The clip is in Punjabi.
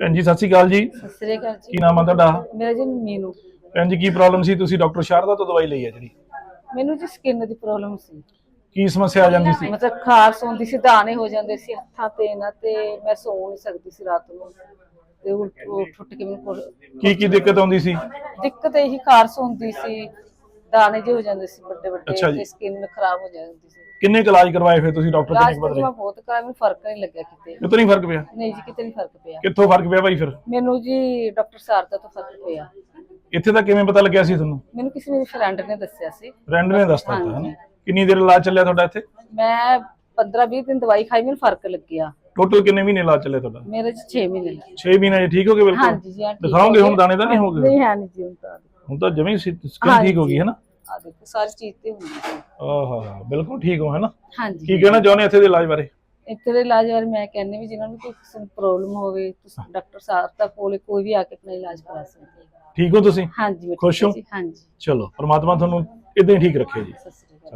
ਭੈਣ ਜੀ ਸਤਿ ਸ਼੍ਰੀ ਅਕਾਲ ਜੀ। ਸਤਿ ਸ੍ਰੀ ਅਕਾਲ ਜੀ। ਕੀ ਨਾਮ ਆ ਤੁਹਾਡਾ? ਮੇਰਾ ਜੀ ਮੀਨੂ। ਭੈਣ ਜੀ ਕੀ ਪ੍ਰੋਬਲਮ ਸੀ? ਤੁਸੀਂ ਡਾਕਟਰ ਸ਼ਾਰਦਾ ਤੋਂ ਦਵਾਈ ਲਈ ਹੈ ਜਿਹੜੀ। ਮੈਨੂੰ ਜੀ ਸਕਿਨ ਦੀ ਪ੍ਰੋਬਲਮ ਸੀ। ਕੀ ਸਮੱਸਿਆ ਆ ਜਾਂਦੀ ਸੀ? ਮਤਲਬ ਖਾਰਸ ਹੁੰਦੀ ਸੀ ਦਾਣੇ ਹੋ ਜਾਂਦੇ ਸੀ ਹੱਥਾਂ ਤੇ ਨਾ ਤੇ ਮੈਂ ਸੌ ਨਹੀਂ ਸਕਦੀ ਸੀ ਰਾਤ ਨੂੰ। ਤੇ ਉਲਟ ਉੱਠ ਉੱਠ ਕੇ ਮੈਨੂੰ ਕੀ ਕੀ ਦਿੱਕਤ ਆਉਂਦੀ ਸੀ? ਦਿੱਕਤ ਇਹੀ ਖਾਰਸ ਹੁੰਦੀ ਸੀ। ਦਾਣੇ ਜਿਹੇ ਹੋ ਜਾਂਦੇ ਸੀ ਵੱਡੇ ਅੱਛਾ ਵੱਡੇ ਜੀ। ਤੇ ਸਕਿਨ ਖਰਾਬ ਹੋ ਜਾਂਦੀ ਸੀ। ਕਿੰਨੇ ਕੁ ਇਲਾਜ ਕਰਵਾਏ ਫਿਰ ਤੁਸੀਂ ਡਾਕਟਰ ਕਿੰਨੇ ਬਦਲੇ ਮੈਂ ਬਹੁਤ ਕਰਾਇਆ ਮੈਨੂੰ ਫ਼ਰਕ ਨਹੀਂ ਲੱਗਿਆ ਕਿਤੇ। ਕਿਤੋਂ ਨਹੀਂ ਫ਼ਰਕ ਪਿਆ? ਨਹੀਂ ਜੀ ਕਿਤੇ ਨਹੀਂ ਫ਼ਰਕ ਪਿਆ। ਕਿੱਥੋਂ ਫ਼ਰਕ ਪਿਆ ਭਾਈ ਫਿਰ? ਮੈਨੂੰ ਜੀ ਡਾਕਟਰ ਸਾਰਦਾ ਤੋਂ ਫ਼ਰਕ ਪਿਆ। ਇੱਥੇ ਤਾਂ ਕਿਵੇਂ ਪਤਾ ਲੱਗਿਆ ਸੀ ਤੁਹਾਨੂੰ? ਮੈਨੂੰ ਕਿਸੇ ਮੇਰੇ ਫਰੈਂਡ ਨੇ ਦੱਸਿਆ ਸੀ। ਫਰੈਂਡ ਨੇ ਦੱਸਤਾ ਤਾ ਹਾਂਜੀ। ਹਨਾ? ਕਿੰਨੀ ਦੇਰ ਇਲਾਜ ਚੱਲਿਆ ਤੁਹਾਡਾ ਇੱਥੇ? ਮੈਂ 15 20 ਦਿਨ ਦਵਾਈ ਖਾਈ ਮੈਨੂੰ ਫ਼ਰਕ ਲੱਗਿਆ। ਟੋਟਲ ਕਿੰਨੇ ਮਹੀਨੇ ਇਲਾਜ ਚੱਲਿਆ ਤੁਹਾਡਾ? ਮੇਰੇ ਚ 6 ਮਹੀਨੇ ਲੱਗੇ। 6 ਮਹੀਨੇ ਠੀਕ ਹੋ ਗਏ ਬਿਲਕੁਲ? ਹਾਂਜੀ ਜੀ ਹਾਂ, ਠੀਕ ਦਿਖਾਓਗੇ ਹੋ ਹੁਣ ਗਏ। ਦਾਣੇ ਤਾਂ ਨਹੀਂ ਹੋ ਗਏ ਨਹੀਂ ਹੈ ਨਹੀਂ ਜੀ ਹੁਣ ਤਾਂ। ਹੁਣ ਤਾਂ ਜਮੀ ਸਕਿਨ ਠੀਕ ਹੋ ਗਈ ਹੈ ਨਾ? ਆ ਦੇਖੋ ਸਾਰੀ ਚੀਜ਼ ਤੇ ਹੁੰਦੀ ਹੈ। ਆਹਾ ਬਿਲਕੁਲ ਠੀਕ ਹੋ ਹੈ ਨਾ? ਹਾਂਜੀ। ਕੀ ਕਹਿਣਾ ਚਾਹੁੰਦੇ ਇੱਥੇ ਦੇ ਇਲਾਜ ਬਾਰੇ? ਇੱਥੇ ਦੇ ਇਲਾਜ ਬਾਰੇ ਮੈਂ ਕਹਿੰਦੀ ਵੀ ਜਿਨ੍ਹਾਂ ਨੂੰ ਕੋਈ ਕਿਸੇ ਨੂੰ ਪ੍ਰੋਬਲਮ ਹੋਵੇ ਤੁਸੀਂ ਡਾਕਟਰ ਸਾਹਿਬ ਦਾ ਕੋਲੇ ਕੋਈ ਵੀ ਆ ਕੇ ਆਪਣਾ ਇਲਾਜ ਕਰਾ ਸਕਦੇ ਹੈ। ਠੀਕ ਹੋ ਤੁਸੀਂ? ਹਾਂਜੀ ਮੈਂ ਖੁਸ਼ ਹਾਂ? ਹਾਂਜੀ। ਚਲੋ ਪ੍ਰਮਾਤਮਾ ਤੁਹਾਨੂੰ ਇਦਾਂ ਹੀ ਠੀਕ ਰੱਖੇ ਜੀ। ਸਤਿ ਸ਼੍ਰੀ ਅਕਾਲ।